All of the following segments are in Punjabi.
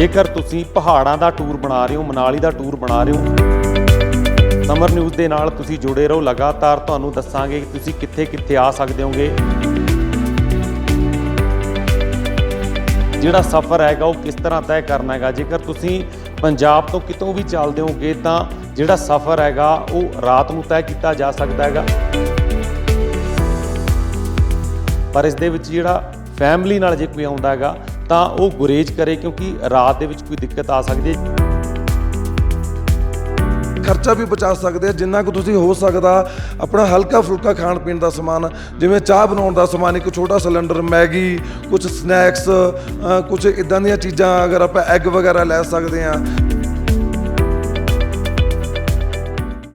ਜੇਕਰ ਤੁਸੀਂ ਪਹਾੜਾਂ ਦਾ ਟੂਰ ਬਣਾ ਰਹੇ ਹੋ, ਮਨਾਲੀ ਦਾ ਟੂਰ ਬਣਾ ਰਹੇ ਹੋ, ਸਮਰ ਨਿਊਜ਼ ਦੇ ਨਾਲ ਤੁਸੀਂ ਜੁੜੇ ਰਹੋ। ਲਗਾਤਾਰ ਤੁਹਾਨੂੰ ਦੱਸਾਂਗੇ ਕਿ ਤੁਸੀਂ ਕਿੱਥੇ ਕਿੱਥੇ ਆ ਸਕਦੇ ਹੋਗੇ। ਜਿਹੜਾ ਸਫ਼ਰ ਹੈਗਾ, ਉਹ ਕਿਸ ਤਰ੍ਹਾਂ ਤੈਅ ਕਰਨਾ ਹੈਗਾ। ਜੇਕਰ ਤੁਸੀਂ ਪੰਜਾਬ ਤੋਂ ਕਿਤੋਂ ਵੀ ਚੱਲਦੇ ਹੋਗੇ, ਤਾਂ ਜਿਹੜਾ ਸਫ਼ਰ ਹੈਗਾ, ਉਹ ਰਾਤ ਨੂੰ ਤੈਅ ਕੀਤਾ ਜਾ ਸਕਦਾ ਹੈਗਾ। ਪਰ ਇਸ ਦੇ ਵਿੱਚ ਜਿਹੜਾ ਫੈਮਿਲੀ ਨਾਲ ਜੇ ਕੋਈ ਆਉਂਦਾ ਹੈਗਾ ਤਾਂ ਉਹ ਗੁਰੇਜ਼ ਕਰੇ ਕਿਉਂਕਿ ਰਾਤ ਦੇ ਵਿੱਚ ਕੋਈ ਦਿੱਕਤ ਆ ਸਕਦੀ ਹੈ। ਖਰਚਾ ਵੀ ਬਚਾ ਸਕਦੇ ਆ, ਜਿੰਨਾ ਕੁ ਤੁਸੀਂ ਹੋ ਸਕਦਾ, ਆਪਣਾ ਹਲਕਾ ਫੁਲਕਾ ਖਾਣ ਪੀਣ ਦਾ ਸਮਾਨ, ਜਿਵੇਂ ਚਾਹ ਬਣਾਉਣ ਦਾ ਸਮਾਨ, ਇੱਕ ਛੋਟਾ ਸਿਲੰਡਰ, ਮੈਗੀ ਕੁਝ ਸਨੈਕਸ ਕੁਝ ਇਦਾਂ ਦੀਆਂ ਚੀਜ਼ਾਂ, ਅਗਰ ਆਪਾਂ ਐਗ ਵਗੈਰਾ ਲੈ ਸਕਦੇ ਆ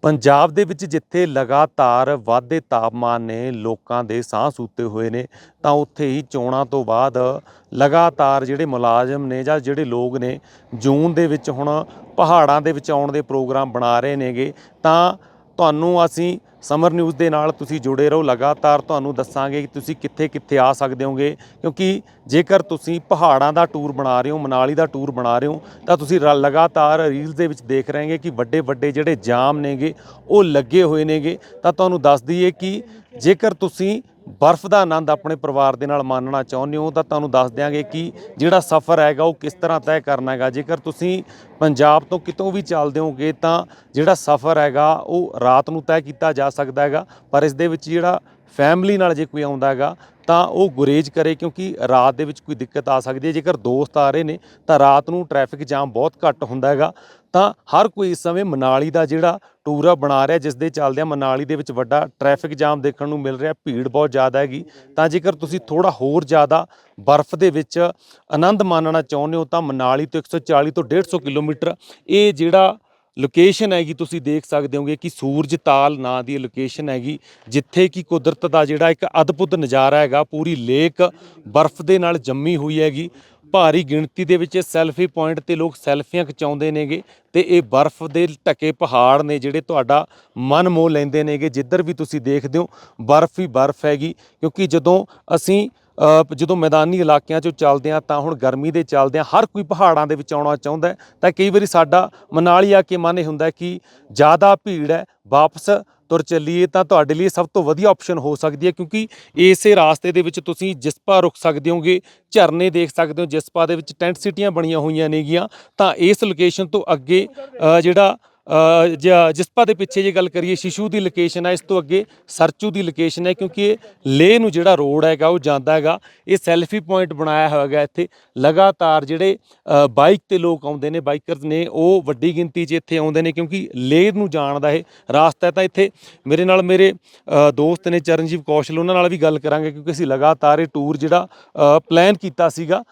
ਪੰਜਾਬ ਦੇ ਵਿੱਚ ਜਿੱਥੇ ਲਗਾਤਾਰ ਵਾਧੇ ਤਾਪਮਾਨ ਨੇ ਲੋਕਾਂ ਦੇ ਸਾਹ ਸੂਤੇ ਹੋਏ ਨੇ, ਤਾਂ ਉੱਥੇ ਹੀ ਚੋਣਾਂ ਤੋਂ ਬਾਅਦ ਲਗਾਤਾਰ ਜਿਹੜੇ ਮੁਲਾਜ਼ਮ ਨੇ ਜਾਂ ਜਿਹੜੇ ਲੋਕ ਨੇ ਜੂਨ ਦੇ ਵਿੱਚ ਹੁਣ ਪਹਾੜਾਂ ਦੇ ਵਿੱਚ ਆਉਣ ਦੇ ਪ੍ਰੋਗਰਾਮ ਬਣਾ ਰਹੇ ਨੇਗੇ, ਤਾਂ ਤੁਹਾਨੂੰ ਅਸੀਂ ਸਮਰ ਨਿਊਜ਼ ਦੇ ਨਾਲ ਤੁਸੀਂ ਜੁੜੇ ਰਹੋ ਲਗਾਤਾਰ, ਤੁਹਾਨੂੰ ਦੱਸਾਂਗੇ ਕਿ ਤੁਸੀਂ ਕਿੱਥੇ ਕਿੱਥੇ ਆ ਸਕਦੇ ਹੋਗੇ, ਕਿਉਂਕਿ ਜੇਕਰ ਤੁਸੀਂ ਪਹਾੜਾਂ ਦਾ ਟੂਰ ਬਣਾ ਰਹੇ ਹੋ, ਮਨਾਲੀ ਦਾ ਟੂਰ ਬਣਾ ਰਹੇ ਹੋ, ਤਾਂ ਤੁਸੀਂ ਰ- ਲਗਾਤਾਰ ਰੀਲਸ ਦੇ ਵਿੱਚ ਦੇਖ ਰਹੇਗੇ ਕਿ ਵੱਡੇ ਵੱਡੇ ਜਿਹੜੇ ਜਾਮ ਨੇਗੇ, ਉਹ ਲੱਗੇ ਹੋਏ ਨੇਗੇ। ਤਾਂ ਤੁਹਾਨੂੰ ਦੱਸ ਦਈਏ ਕਿ ਜੇਕਰ ਤੁਸੀਂ ਬਰਫ਼ ਦਾ ਆਨੰਦ ਆਪਣੇ ਪਰਿਵਾਰ ਦੇ ਨਾਲ ਮਾਣਨਾ ਚਾਹੁੰਦੇ ਹੋ ਤਾਂ ਤੁਹਾਨੂੰ ਦੱਸ ਦਿਆਂਗੇ ਕਿ ਜਿਹੜਾ ਸਫ਼ਰ ਹੈਗਾ ਉਹ ਕਿਸ ਤਰ੍ਹਾਂ ਤੈਅ ਕਰਨਾ ਹੈਗਾ। ਜੇਕਰ ਤੁਸੀਂ ਪੰਜਾਬ ਤੋਂ ਕਿਤੋਂ ਵੀ ਚੱਲਦੇ ਹੋਗੇ ਤਾਂ ਜਿਹੜਾ ਸਫ਼ਰ ਹੈਗਾ ਉਹ ਰਾਤ ਨੂੰ ਤੈਅ ਕੀਤਾ ਜਾ ਸਕਦਾ ਹੈਗਾ, ਪਰ ਇਸ ਦੇ ਵਿੱਚ ਜਿਹੜਾ ਫੈਮਿਲੀ ਨਾਲ ਜੇ ਕੋਈ ਆਉਂਦਾ ਹੈਗਾ, ਤਾਂ ਉਹ ਗੁਰੇਜ਼ ਕਰੇ ਕਿਉਂਕਿ ਰਾਤ ਦੇ ਵਿੱਚ ਕੋਈ ਦਿੱਕਤ ਆ ਸਕਦੀ ਹੈ। ਜੇਕਰ ਦੋਸਤ ਆ ਰਹੇ ਨੇ, ਤਾਂ ਰਾਤ ਨੂੰ ਟ੍ਰੈਫਿਕ ਜਾਮ ਬਹੁਤ ਘੱਟ ਹੁੰਦਾ ਹੈਗਾ। ਤਾਂ ਹਰ ਕੋਈ ਇਸ ਸਮੇਂ ਮਨਾਲੀ ਦਾ ਜਿਹੜਾ ਟੂਰ ਆ ਬਣਾ ਰਿਹਾ, ਜਿਸ ਦੇ ਚੱਲਦਿਆਂ ਮਨਾਲੀ ਦੇ ਵਿੱਚ ਵੱਡਾ ਟ੍ਰੈਫਿਕ ਜਾਮ ਦੇਖਣ ਨੂੰ ਮਿਲ ਰਿਹਾ, ਭੀੜ ਬਹੁਤ ਜ਼ਿਆਦਾ ਹੈਗੀ। ਤਾਂ ਜੇਕਰ ਤੁਸੀਂ ਥੋੜਾ ਹੋਰ ਜ਼ਿਆਦਾ ਬਰਫ਼ ਦੇ ਵਿੱਚ ਆਨੰਦ ਮਾਣਨਾ ਚਾਹੁੰਦੇ ਹੋ, ਤਾਂ ਮਨਾਲੀ ਤੋਂ 140 ਤੋਂ 150 ਕਿਲੋਮੀਟਰ ਇਹ ਜਿਹੜਾ ਲੋਕੇਸ਼ਨ ਹੈਗੀ, ਤੁਸੀਂ ਦੇਖ ਸਕਦੇ ਹੋਗੇ ਕਿ ਸੂਰਜ ਤਾਲ ਨਾਂ ਦੀ ਲੋਕੇਸ਼ਨ ਹੈਗੀ, ਜਿੱਥੇ ਕਿ ਕੁਦਰਤ ਦਾ ਜਿਹੜਾ ਇੱਕ ਅਦਭੁਤ ਨਜ਼ਾਰਾ ਹੈਗਾ, ਪੂਰੀ ਲੇਕ ਬਰਫ਼ ਦੇ ਨਾਲ ਜੰਮੀ ਹੋਈ ਹੈਗੀ। ਭਾਰੀ ਗਿਣਤੀ ਦੇ ਵਿੱਚ ਸੈਲਫੀ ਪੁਆਇੰਟ ਤੇ ਲੋਕ ਸੈਲਫੀਆਂ ਖਿਚਾਉਂਦੇ ਨੇਗੇ ਤੇ ਇਹ ਬਰਫ਼ ਦੇ ਢਕੇ ਪਹਾੜ ਨੇ ਜਿਹੜੇ ਤੁਹਾਡਾ ਮਨ ਮੋਹ ਲੈਂਦੇ ਨੇਗੇ। ਜਿੱਧਰ ਵੀ ਤੁਸੀਂ ਦੇਖਦੇ ਹੋ, ਬਰਫ਼ ਹੀ ਬਰਫ਼ ਹੈਗੀ, ਕਿਉਂਕਿ ਜਦੋਂ ਅਸੀਂ ਜਦੋਂ ਮੈਦਾਨੀ ਇਲਾਕਿਆਂ 'ਚੋਂ ਚੱਲਦੇ ਆ ਤਾਂ ਹੁਣ ਗਰਮੀ ਦੇ ਚੱਲਦੇ ਆ ਹਰ ਕੋਈ ਪਹਾੜਾਂ ਦੇ ਵਿੱਚ ਆਉਣਾ ਚਾਹੁੰਦਾ ਤਾਂ ਕਈ ਵਾਰੀ ਸਾਡਾ ਮਨਾਲੀ ਆ ਕੇ ਮਨ ਇਹ ਹੁੰਦਾ ਕਿ ਜ਼ਿਆਦਾ ਭੀੜ ਹੈ, ਵਾਪਸ ਤੁਰ ਚੱਲੀਏ ਤਾਂ ਤੁਹਾਡੇ ਲਈ ਸਭ ਤੋਂ ਵਧੀਆ ਆਪਸ਼ਨ ਹੋ ਸਕਦੀ ਹੈ ਕਿਉਂਕਿ ਇਸੇ ਰਾਸਤੇ ਦੇ ਵਿੱਚ ਤੁਸੀਂ ਜਿਸਪਾ ਰੁਕ ਸਕਦੇ ਹੋਗੇ, ਝਰਨੇ ਦੇਖ ਸਕਦੇ ਹੋ, ਜਿਸਪਾ ਦੇ ਵਿੱਚ ਟੈਂਟ ਸਿਟੀਆਂ ਬਣੀਆਂ ਹੋਈਆਂ ਨੇਗੀਆਂ, ਤਾਂ ਇਸ ਲੋਕੇਸ਼ਨ ਤੋਂ ਅੱਗੇ ਜਿਹੜਾ ਜਿਸਪਾ ਦੇ ਪਿੱਛੇ ਜੇ ਗੱਲ ਕਰੀਏ, ਸ਼ਿਸ਼ੂ ਦੀ ਲੋਕੇਸ਼ਨ ਹੈ ਇਸ ਤੋਂ ਅੱਗੇ ਸਰਚੂ ਦੀ ਲੋਕੇਸ਼ਨ ਹੈ ਕਿਉਂਕਿ ਇਹ ਲੇਹ ਨੂੰ ਜਿਹੜਾ ਰੋਡ ਹੈਗਾ, ਉਹ ਜਾਂਦਾ ਹੈਗਾ। ਇਹ ਸੈਲਫੀ ਪੁਆਇੰਟ ਬਣਾਇਆ ਹੋਇਆ ਹੈਗਾ ਇੱਥੇ। ਲਗਾਤਾਰ ਜਿਹੜੇ ਬਾਈਕ ਤੇ ਲੋਕ ਆਉਂਦੇ ਨੇ ਬਾਈਕਰਸ ਨੇ, ਉਹ ਵੱਡੀ ਗਿਣਤੀ 'ਚ ਇੱਥੇ ਆਉਂਦੇ ਨੇ, ਕਿਉਂਕਿ ਲੇਹ ਨੂੰ ਜਾਣ ਦਾ ਇਹ ਰਾਸਤਾ ਹੈ। ਤਾਂ ਇੱਥੇ ਮੇਰੇ ਨਾਲ ਮੇਰੇ ਦੋਸਤ ਨੇ ਚਰਨਜੀਤ ਕੌਸ਼ਲ, ਉਹਨਾਂ ਨਾਲ ਵੀ ਗੱਲ ਕਰਾਂਗੇ, ਕਿਉਂਕਿ ਅਸੀਂ ਲਗਾਤਾਰ ਇਹ ਟੂਰ ਜਿਹੜਾ ਪਲਾਨ ਕੀਤਾ ਸੀਗਾ।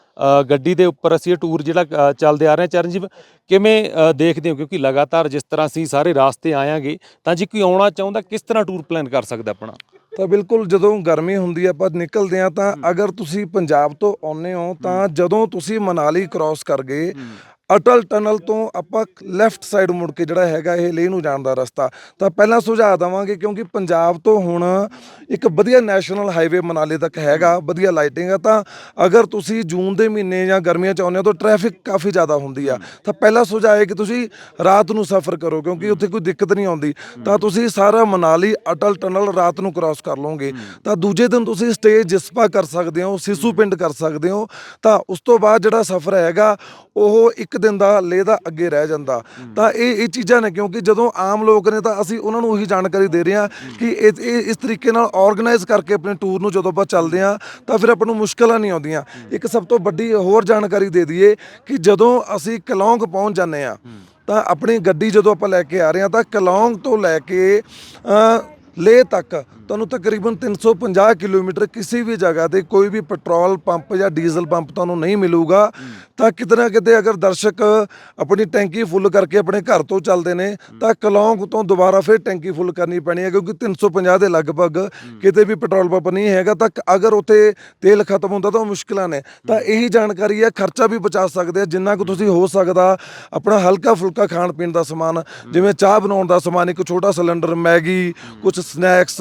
ਗੱਡੀ ਦੇ ਉੱਪਰ ਅਸੀਂ ਇਹ ਟੂਰ ਜਿਹੜਾ ਚੱਲਦੇ ਆ ਰਹੇ ਹਾਂ। ਚਰਨਜੀਤ ਕਿਵੇਂ ਦੇਖਦੇ ਹੋ? ਕਿਉਂਕਿ ਲਗਾਤਾਰ ਜਿਸ ਤਰ੍ਹਾਂ ਅਸੀਂ ਸਾਰੇ ਰਾਸਤੇ ਆਇਆਂਗੇ ਤਾਂ ਜੇ ਕੋਈ ਆਉਣਾ ਚਾਹੁੰਦਾ ਕਿਸ ਤਰ੍ਹਾਂ ਟੂਰ ਪਲਾਨ ਕਰ ਸਕਦਾ ਆਪਣਾ? ਤਾਂ ਬਿਲਕੁਲ ਜਦੋਂ ਗਰਮੀ ਹੁੰਦੀ ਆ ਆਪਾਂ ਨਿਕਲਦੇ ਆ ਤਾਂ ਅਗਰ ਤੁਸੀਂ ਪੰਜਾਬ ਤੋਂ ਆਉਂਦੇ ਹੋ ਤਾਂ ਜਦੋਂ ਤੁਸੀਂ ਮਨਾਲੀ ਕ੍ਰਾਸ ਕਰ ਗਏ ਅਟਲ ਟਨਲ ਤੋਂ ਆਪਾਂ ਲੈਫਟ ਸਾਈਡ ਮੁੜ ਕੇ ਜਿਹੜਾ ਹੈਗਾ ਇਹ ਲੇਹ ਨੂੰ ਜਾਣ ਦਾ ਰਸਤਾ। ਤਾਂ ਪਹਿਲਾਂ ਸੁਝਾਅ ਦਵਾਂਗੇ ਕਿਉਂਕਿ ਪੰਜਾਬ ਤੋਂ ਹੁਣ ਇੱਕ ਵਧੀਆ ਨੈਸ਼ਨਲ ਹਾਈਵੇ ਮਨਾਲੀ ਤੱਕ ਹੈਗਾ ਵਧੀਆ ਲਾਈਟਿੰਗ ਆ। ਤਾਂ ਅਗਰ ਤੁਸੀਂ ਜੂਨ ਦੇ ਮਹੀਨੇ ਜਾਂ ਗਰਮੀਆਂ ਚ ਆਉਂਦੇ ਹੋ ਤਾਂ ਟ੍ਰੈਫਿਕ ਕਾਫੀ ਜ਼ਿਆਦਾ ਹੁੰਦੀ ਆ। ਤਾਂ ਪਹਿਲਾ ਸੁਝਾਅ ਹੈ ਕਿ ਤੁਸੀਂ ਰਾਤ ਨੂੰ ਸਫ਼ਰ ਕਰੋ ਕਿਉਂਕਿ ਉੱਥੇ ਕੋਈ ਦਿੱਕਤ ਨਹੀਂ ਆਉਂਦੀ। ਤਾਂ ਤੁਸੀਂ ਸਾਰਾ ਮਨਾਲੀ ਅਟਲ ਟਨਲ ਰਾਤ ਨੂੰ ਕ੍ਰਾਸ ਕਰ ਲਓਗੇ। ਤਾਂ ਦੂਜੇ ਦਿਨ ਤੁਸੀਂ ਸਟੇ ਜਿਸਪਾ ਕਰ ਸਕਦੇ ਹੋ ਸਿਸੂ ਪਿੰਡ ਕਰ ਸਕਦੇ ਹੋ। ਤਾਂ ਉਸ ਤੋਂ ਬਾਅਦ ਜਿਹੜਾ ਸਫ਼ਰ ਹੈਗਾ ਉਹ ਇੱਕ ਦਿਨ ਦਾ ਲੇਹ ਦਾ ਅੱਗੇ ਰਹਿ ਜਾਂਦਾ। ਤਾਂ ਇਹ ਇਹ ਚੀਜ਼ਾਂ ਨੇ ਕਿਉਂਕਿ ਜਦੋਂ ਆਮ ਲੋਕ ਨੇ ਤਾਂ ਅਸੀਂ ਉਹਨਾਂ ਨੂੰ ਉਹੀ ਜਾਣਕਾਰੀ ਦੇ ਰਹੇ ਹਾਂ ਕਿ ਇਹ ਇਹ ਇਸ ਤਰੀਕੇ ਨਾਲ ਆਰਗੇਨਾਈਜ਼ ਕਰਕੇ ਆਪਣੇ ਟੂਰ ਨੂੰ ਜਦੋਂ ਆਪਾਂ ਚੱਲਦੇ ਹਾਂ ਤਾਂ ਫਿਰ ਆਪਾਂ ਨੂੰ ਮੁਸ਼ਕਲਾਂ ਨਹੀਂ ਆਉਂਦੀਆਂ। ਇੱਕ ਸਭ ਤੋਂ ਵੱਡੀ ਹੋਰ ਜਾਣਕਾਰੀ ਦੇ ਦਈਏ ਕਿ ਜਦੋਂ ਅਸੀਂ ਕਲੌਂਗ ਪਹੁੰਚ ਜਾਂਦੇ ਹਾਂ ਤਾਂ ਆਪਣੀ ਗੱਡੀ ਜਦੋਂ ਆਪਾਂ ਲੈ ਕੇ ਆ ਰਹੇ ਹਾਂ ਤਾਂ ਕਲੌਂਗ ਤੋਂ ਲੈ ਕੇ ਅ, ਲੇਹ ਤੱਕ ਤੁਹਾਨੂੰ ਤਕਰੀਬਨ 350 ਕਿਲੋਮੀਟਰ ਕਿਸੇ ਵੀ ਜਗ੍ਹਾ ਤੇ ਕੋਈ ਵੀ ਪੈਟਰੋਲ ਪੰਪ ਜਾਂ ਡੀਜ਼ਲ ਪੰਪ ਤੁਹਾਨੂੰ ਨਹੀਂ ਮਿਲੂਗਾ। ਤਾਂ ਕਿਤੇ ਨਾ ਕਿਤੇ ਅਗਰ ਦਰਸ਼ਕ ਆਪਣੀ ਟੈਂਕੀ ਫੁੱਲ ਕਰਕੇ ਆਪਣੇ ਘਰ ਤੋਂ ਚੱਲਦੇ ਨੇ, ਤਾਂ ਕਲੌਂਗ ਤੋਂ ਦੁਬਾਰਾ ਫਿਰ ਟੈਂਕੀ ਫੁੱਲ ਕਰਨੀ ਪੈਣੀ ਹੈ, ਕਿਉਂਕਿ 350 ਦੇ ਲਗਭਗ ਕਿਤੇ ਵੀ ਪੈਟਰੋਲ ਪੰਪ ਨਹੀਂ ਹੈਗਾ। ਤਾਂ ਅਗਰ ਉੱਥੇ ਤੇਲ ਖਤਮ ਹੁੰਦਾ ਤਾਂ ਉਹ ਮੁਸ਼ਕਿਲਾਂ ਨੇ। ਤਾਂ ਇਹੀ ਜਾਣਕਾਰੀ ਹੈ, ਖਰਚਾ ਵੀ ਬਚਾ ਸਕਦੇ ਆ, ਜਿੰਨਾ ਕੁ ਤੁਸੀਂ ਹੋ ਸਕਦਾ ਆਪਣਾ ਹਲਕਾ ਫੁਲਕਾ ਖਾਣ ਪੀਣ ਦਾ ਸਮਾਨ, ਜਿਵੇਂ ਚਾਹ ਬਣਾਉਣ ਦਾ ਸਮਾਨ, ਇੱਕ ਛੋਟਾ ਸਿਲੰਡਰ, ਮੈਗੀ ਕੁਝ ਸਨੈਕਸ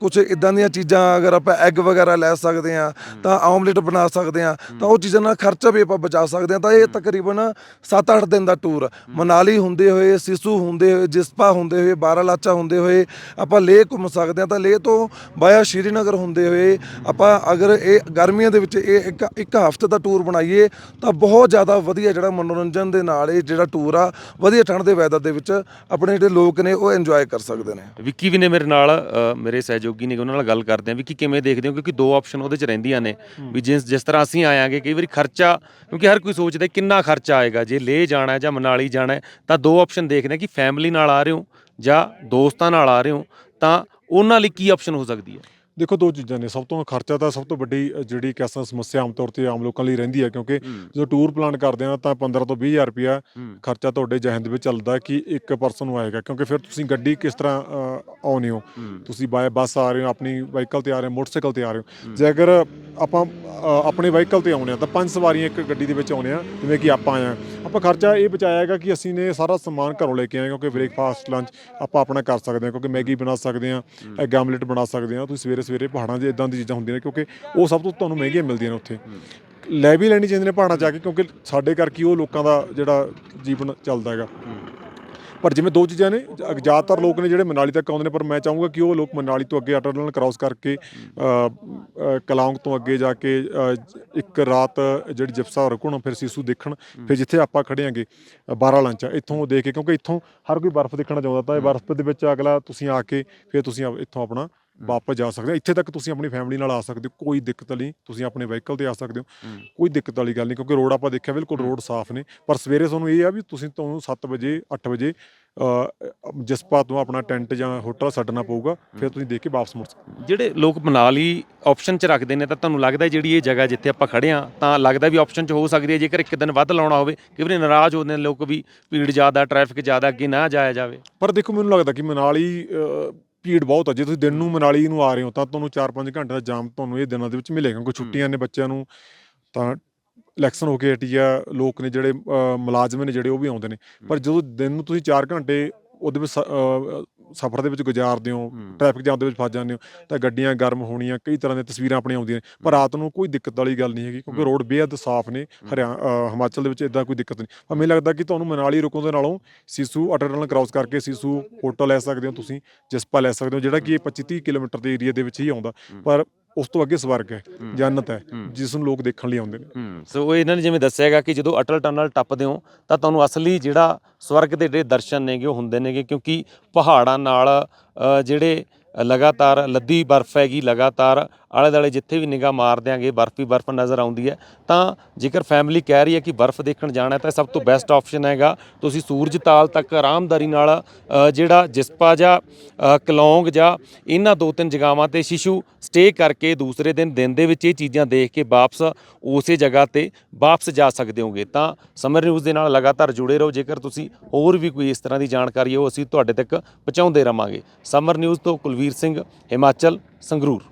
ਕੁਝ ਇਦਾਂ ਦੀਆਂ ਚੀਜ਼ਾਂ, ਅਗਰ ਆਪਾਂ ਐਗ ਵਗੈਰਾ ਲੈ ਸਕਦੇ ਆ ਤਾਂ ਆਮਲੇਟ ਬਣਾ ਸਕਦੇ ਆ ਤਾਂ ਉਹ ਚੀਜ਼ਾਂ ਨਾਲ ਖਰਚਾ ਵੀ ਆਪਾਂ ਬਚਾ ਸਕਦੇ ਆ ਤਾਂ ਇਹ ਤਕਰੀਬਨ 7-8 ਦਿਨ ਦਾ ਟੂਰ ਮਨਾਲੀ ਹੁੰਦੇ ਹੋਏ, ਸਿਸੂ ਹੁੰਦੇ ਹੋਏ, ਜਿਸਪਾ ਹੁੰਦੇ ਹੋਏ, ਬਾਰਾਲਾਚਾ ਹੁੰਦੇ ਹੋਏ ਆਪਾਂ ਲੇਹ ਘੁੰਮ ਸਕਦੇ ਆ ਤਾਂ ਲੇਹ ਤੋਂ ਬਾਇਆ ਸ਼੍ਰੀਨਗਰ ਹੁੰਦੇ ਹੋਏ ਆਪਾਂ ਅਗਰ ਇਹ ਗਰਮੀਆਂ ਦੇ ਵਿੱਚ ਇਹ ਇੱਕ ਇੱਕ ਹਫ਼ਤੇ ਦਾ ਟੂਰ ਬਣਾਈਏ, ਤਾਂ ਬਹੁਤ ਜ਼ਿਆਦਾ ਵਧੀਆ ਜਿਹੜਾ ਮਨੋਰੰਜਨ ਦੇ ਨਾਲ ਇਹ ਜਿਹੜਾ ਟੂਰ ਆ, ਵਧੀਆ ਠੰਡ ਦੇ ਵੈਦਰ ਦੇ ਵਿੱਚ ਆਪਣੇ ਜਿਹੜੇ ਲੋਕ ਨੇ ਉਹ ਇੰਜੋਏ ਕਰ ਸਕਦੇ ਨੇ। ਵਿੱਕੀ ਵੀ ਨੇ ਮੇਰੇ ਨਾਲ ਅ, ਮੇਰੇ ਸਹਿਯੋਗੀ ਨੇ ਉਹਨਾਂ ਨਾਲ ਗੱਲ ਕਰਦੇ ਆ ਵਿੱਕੀ ਕਿਵੇਂ ਦੇਖਦੇ ਹੋ ਕਿਉਂਕਿ ਦੋ ਆਪਸ਼ਨ ਉਹਦੇ ਚ ਰਹਿੰਦੀਆਂ ਨੇ ਵੀ ਜਿਸ ਜਿਸ ਤਰ੍ਹਾਂ ਅਸੀਂ ਆਇਆਂਗੇ ਕਈ ਵਾਰੀ ਖਰਚਾ ਕਿਉਂਕਿ ਹਰ ਕੋਈ ਸੋਚਦਾ ਕਿੰਨਾ ਖਰਚਾ ਆਏਗਾ ਜੇ ਲੇਹ ਜਾਣਾ ਹੈ ਜਾਂ ਮਨਾਲੀ ਜਾਣਾ ਹੈ ਤਾਂ ਦੋ ਆਪਸ਼ਨ ਦੇਖਦੇ ਆ ਕਿ ਫੈਮਿਲੀ ਨਾਲ ਆ ਰਹੇ ਹੋ ਜਾਂ ਦੋਸਤਾਂ ਨਾਲ ਆ ਰਹੇ ਹੋ ਤਾਂ ਉਹਨਾਂ ਲਈ ਕੀ ਆਪਸ਼ਨ ਹੋ ਸਕਦੀ ਹੈ? ਦੇਖੋ ਦੋ ਚੀਜ਼ਾਂ ਨੇ ਸਭ ਤੋਂ ਖਰਚਾ ਤਾਂ ਸਭ ਤੋਂ ਵੱਡੀ ਜਿਹੜੀ ਸਕਦੇ ਸਮੱਸਿਆ ਆਮ ਤੌਰ ਤੇ ਆਮ ਲੋਕਾਂ ਲਈ ਰਹਿੰਦੀ ਹੈ ਕਿਉਂਕਿ ਜਦੋਂ ਟੂਰ ਪਲਾਨ ਕਰਦੇ ਆ ਤਾਂ 15 ਤੋਂ 20000 ਰੁਪਇਆ ਖਰਚਾ ਤੁਹਾਡੇ ਜਹਨ ਦੇ ਵਿੱਚ ਚੱਲਦਾ ਕਿ ਇੱਕ ਪਰਸਨ ਨੂੰ ਆਏਗਾ ਕਿਉਂਕਿ ਫਿਰ ਤੁਸੀਂ ਗੱਡੀ ਕਿਸ ਤਰ੍ਹਾਂ ਅ, ਆਉਂਦੇ ਹੋ? ਤੁਸੀਂ ਬਾਏ ਬੱਸ ਆ ਰਹੇ ਹੋ ਆਪਣੀ ਵਾਹੀਕਲ ਤੇ ਆ ਰਹੇ ਹੋ ਮੋਟਰਸਾਈਕਲ ਤੇ ਆ ਰਹੇ ਹੋ। ਜੇ ਅਗਰ ਆਪਾਂ ਆਪਣੇ ਵਾਹੀਕਲ ਤੇ ਆਉਣੇ ਆ ਤਾਂ ਪੰਜ ਸਵਾਰੀਆਂ ਇੱਕ ਗੱਡੀ ਦੇ ਵਿੱਚ ਆਉਣੇ ਆ ਜਿਵੇਂ ਕਿ ਆਪਾਂ ਆਏ ਆ ਆਪਾਂ ਖਰਚਾ ਇਹ ਬਚਾਇਆ ਹੈਗਾ ਕਿ ਅਸੀਂ ਨੇ ਸਾਰਾ ਸਮਾਨ ਘਰੋਂ ਲੈ ਕੇ ਆਏ ਕਿਉਂਕਿ ਬ੍ਰੇਕਫਾਸਟ ਲੰਚ ਆਪਾਂ ਆਪਣਾ ਕਰ ਸਕਦੇ ਹਾਂ, ਕਿਉਂਕਿ ਮੈਗੀ ਬਣਾ ਸਕਦੇ ਹਾਂ ਐਗ ਆਮਲੇਟ ਬਣਾ ਸਕਦੇ ਹਾਂ, ਤੁਸੀਂ ਸਵੇਰੇ ਸਵੇਰੇ ਪਹਾੜਾਂ 'ਚ ਇਦਾਂ ਦੀ ਚੀਜ਼ਾਂ ਹੁੰਦੀਆਂ ਨੇ ਕਿਉਂਕਿ ਉਹ ਸਭ ਤੋਂ ਤੁਹਾਨੂੰ ਮਹਿੰਗੀਆਂ ਮਿਲਦੀਆਂ ਨੇ ਉੱਥੇ। ਲੈ ਵੀ ਲੈਣੀ ਚਾਹੀਦੀ ਨੇ ਪਹਾੜਾਂ 'ਚ ਜਾ ਕੇ ਕਿਉਂਕਿ ਸਾਡੇ ਕਰਕੇ ਉਹ ਲੋਕਾਂ ਦਾ ਜਿਹੜਾ ਜੀਵਨ ਚੱਲਦਾ ਹੈਗਾ। ਪਰ ਜਿਵੇਂ ਦੋ ਚੀਜ਼ਾਂ ਨੇ ਜ਼ਿਆਦਾਤਰ ਲੋਕ ਨੇ ਜਿਹੜੇ ਮਨਾਲੀ ਤੱਕ ਆਉਂਦੇ ਨੇ ਪਰ ਮੈਂ ਚਾਹੂੰਗਾ ਕਿ ਉਹ ਲੋਕ ਮਨਾਲੀ ਤੋਂ ਅੱਗੇ ਅਟਲ ਕ੍ਰਾਸ ਕਰਕੇ ਅ, ਤੋਂ ਅੱਗੇ ਜਾ ਕੇ ਇੱਕ ਰਾਤ ਜਿਹੜੀ ਜਿਪਸਾ ਰੁਕਣ ਫਿਰ ਸੀਸੂ ਦੇਖਣ ਫਿਰ ਜਿੱਥੇ ਆਪਾਂ ਖੜੇ ਆਂਗੇ 12 ਲੰਚ ਇੱਥੋਂ ਦੇਖ ਕੇ ਕਿਉਂਕਿ ਇੱਥੋਂ ਹਰ ਕੋਈ ਬਰਫ਼ ਦੇਖਣਾ ਚਾਹੁੰਦਾ ਤਾਂ ਇਹ ਬਰਫ਼ ਦੇ ਵਿੱਚ ਅਗਲਾ ਤੁਸੀਂ ਆ ਕੇ ਫਿਰ ਤੁਸੀਂ ਆ- ਇੱਥੋਂ ਆਪਣਾ ਵਾਪਸ ਜਾ ਸਕਦੇ ਹੋ। ਇੱਥੇ ਤੱਕ ਤੁਸੀਂ ਆਪਣੀ ਫੈਮਿਲੀ ਨਾਲ ਆ ਸਕਦੇ ਹੋ। ਕੋਈ ਦਿੱਕਤ ਨਹੀਂ। ਤੁਸੀਂ ਆਪਣੇ ਵਹੀਕਲ ਤੇ ਆ ਸਕਦੇ ਹੋ। ਕੋਈ ਦਿੱਕਤ ਵਾਲੀ ਗੱਲ ਨਹੀਂ ਕਿਉਂਕਿ ਰੋਡ ਆਪਾਂ ਦੇਖਿਆ ਬਿਲਕੁਲ ਰੋਡ ਸਾਫ਼ ਨੇ। ਪਰ ਸਵੇਰੇ ਤੁਹਾਨੂੰ ਇਹ ਆ ਵੀ ਤੁਸੀਂ ਤੁਹਾਨੂੰ 7 ਵਜੇ 8 ਵਜੇ ਅ, ਜਸਪਾ ਤੋਂ ਆਪਣਾ ਟੈਂਟ ਜਾਂ ਹੋਟਲ ਛੱਡਣਾ ਪਊਗਾ। ਫਿਰ ਤੁਸੀਂ ਦੇਖ ਕੇ ਵਾਪਸ ਮੁੜ ਸਕਦੇ। ਜਿਹੜੇ ਲੋਕ ਮਨਾਲੀ ਆਪਸ਼ਨ ਚ ਰੱਖਦੇ ਨੇ ਤਾਂ ਤੁਹਾਨੂੰ ਲੱਗਦਾ ਜਿਹੜੀ ਇਹ ਜਗ੍ਹਾ ਜਿੱਥੇ ਆਪਾਂ ਖੜੇ ਆ ਤਾਂ ਲੱਗਦਾ ਵੀ ਆਪਸ਼ਨ ਚ ਹੋ ਸਕਦੀ ਹੈ। ਜੇਕਰ ਇੱਕ ਦਿਨ ਵੱਧ ਲਾਉਣਾ ਹੋਵੇ ਕਈ ਵਾਰੀ ਨਾਰਾਜ਼ ਹੁੰਦੇ ਨੇ ਲੋਕ ਵੀ ਭੀੜ ਜ਼ਿਆਦਾ ਟ੍ਰੈਫਿਕ ਜ਼ਿਆਦਾ ਅੱਗੇ ਨਾ ਜਾਇਆ ਜਾਵੇ। ਪਰ ਦੇਖੋ ਮੈਨੂੰ ਲੱਗਦਾ ਕਿ ਮਨਾਲੀ ਭੀੜ ਬਹੁਤ ਹੈ ਜੇ ਤੁਸੀਂ ਦਿਨ ਨੂੰ ਮਨਾਲੀ ਨੂੰ ਆ ਰਹੇ ਹੋ ਤਾਂ ਤੁਹਾਨੂੰ 4-5 ਘੰਟੇ ਦਾ ਜਾਮ ਤੁਹਾਨੂੰ ਇਹ ਦਿਨਾਂ ਦੇ ਵਿੱਚ ਮਿਲੇਗਾ ਕਿਉਂਕਿ ਛੁੱਟੀਆਂ ਨੇ ਬੱਚਿਆਂ ਨੂੰ ਤਾਂ ਇਲੈਕਸ਼ਨ ਹੋ ਕੇ ਹਟੀ ਆ ਲੋਕ ਨੇ ਜਿਹੜੇ ਮੁਲਾਜ਼ਮ ਨੇ ਜਿਹੜੇ ਉਹ ਵੀ ਆਉਂਦੇ ਨੇ। ਪਰ ਜਦੋਂ ਦਿਨ ਨੂੰ ਤੁਸੀਂ 4 ਘੰਟੇ ਉਹਦੇ ਵਿੱਚ ਸਫ਼ਰ ਦੇ ਵਿੱਚ ਗੁਜ਼ਾਰਦੇ ਹੋ ਟ੍ਰੈਫਿਕ ਜਾਮ ਦੇ ਵਿੱਚ ਫਸ ਜਾਂਦੇ ਹੋ ਤਾਂ ਗੱਡੀਆਂ ਗਰਮ ਹੋਣੀਆਂ ਕਈ ਤਰ੍ਹਾਂ ਦੀਆਂ ਤਸਵੀਰਾਂ ਆਪਣੀਆਂ ਆਉਂਦੀਆਂ ਨੇ ਪਰ ਰਾਤ ਨੂੰ ਕੋਈ ਦਿੱਕਤ ਵਾਲੀ ਗੱਲ ਨਹੀਂ ਹੈਗੀ ਕਿਉਂਕਿ ਰੋਡ ਬੇਹੱਦ ਸਾਫ਼ ਨੇ ਹਰਿਆਣਾ ਹਿਮਾਚਲ ਦੇ ਵਿੱਚ ਇਦਾਂ ਕੋਈ ਦਿੱਕਤ ਨਹੀਂ। ਪਰ ਮੈਨੂੰ ਲੱਗਦਾ ਕਿ ਤੁਹਾਨੂੰ ਮਨਾਲੀ ਰੁਕਣ ਦੇ ਨਾਲੋਂ ਸੀਸੂ ਅਟਲ ਕ੍ਰਾਸ ਕਰਕੇ ਸੀਸੂ ਹੋਟਲ ਲੈ ਸਕਦੇ ਹੋ ਤੁਸੀਂ ਜਿਸਪਾ ਲੈ ਸਕਦੇ ਹੋ ਜਿਹੜਾ ਕਿ ਇਹ 25 30 ਕਿਲੋਮੀਟਰ ਦੇ ਏਰੀਆ ਦੇ ਵਿੱਚ ਹੀ ਆਉਂਦਾ। ਪਰ ਉਸ ਤੋਂ ਅੱਗੇ ਸਵਰਗ ਹੈ ਜੰਨਤ ਹੈ ਜਿਸ ਨੂੰ ਲੋਕ ਦੇਖਣ ਲਈ ਆਉਂਦੇ ਨੇ। ਸੋ ਇਹਨਾਂ ਨੇ ਜਿਵੇਂ ਦੱਸਿਆਗਾ ਕਿ ਜਦੋਂ ਅਟਲ ਟਨਲ ਟੱਪਦੇ ਹੋ ਤਾਂ ਤੁਹਾਨੂੰ ਅਸਲੀ ਜਿਹੜਾ ਸਵਰਗ ਦੇ ਜਿਹੜੇ ਦਰਸ਼ਨ ਨੇਗੇ ਉਹ ਹੁੰਦੇ ਨੇਗੇ ਕਿਉਂਕਿ ਪਹਾੜਾਂ ਨਾਲ ਜਿਹੜੇ ਲਗਾਤਾਰ ਲੱਦੀ ਬਰਫ਼ ਹੈਗੀ, ਲਗਾਤਾਰ ਆਲੇ ਦਾਲੇ ਜਿੱਥੇ ਵੀ ਨਿਗਾਹ ਮਾਰ ਦਿਆਂਗੇ, ਬਰਫ਼ ਹੀ ਬਰਫ਼ ਨਜ਼ਰ ਆਉਂਦੀ ਹੈ। ਤਾਂ ਜੇਕਰ ਫੈਮਿਲੀ ਕਹਿ ਰਹੀ ਹੈ ਕਿ ਬਰਫ਼ ਦੇਖਣ ਜਾਣਾ ਤਾਂ ਸਭ ਤੋਂ ਬੈਸਟ ਆਪਸ਼ਨ ਹੈਗਾ। ਤੁਸੀਂ ਸੂਰਜ ਤਾਲ ਤੱਕ ਆਰਾਮਦਾਰੀ ਨਾਲ ਜਿਹੜਾ ਜਿਸਪਾ ਜਾਂ ਕਲੌਂਗ ਜਾਂ ਇਹਨਾਂ ਦੋ ਤਿੰਨ ਜਗ੍ਹਾਵਾਂ ਤੇ ਸ਼ਿਸ਼ੂ ਸਟੇ ਕਰਕੇ ਦੂਸਰੇ ਦਿਨ ਦਿਨ ਦੇ ਵਿੱਚ ਇਹ ਚੀਜ਼ਾਂ ਦੇਖ ਕੇ ਵਾਪਸ ਉਸੇ ਜਗ੍ਹਾ ਤੇ ਵਾਪਸ ਜਾ ਸਕਦੇ ਹੋਗੇ। ਤਾਂ ਸਮਰ ਨਿਊਜ਼ ਦੇ ਨਾਲ ਲਗਾਤਾਰ ਜੁੜੇ ਰਹੋ। ਜੇਕਰ ਤੁਸੀਂ ਹੋਰ ਵੀ ਕੋਈ ਇਸ ਤਰ੍ਹਾਂ ਦੀ ਜਾਣਕਾਰੀ ਹੋ ਅਸੀਂ ਤੁਹਾਡੇ ਤੱਕ ਪਹੁੰਚਾਉਂਦੇ ਰਵਾਂਗੇ ਸਮਰ ਨਿਊਜ਼ ਤੋਂ ਕੁਲਵੀਰ ਸਿੰਘ ਹਿਮਾਚਲ ਸੰਗਰੂਰ।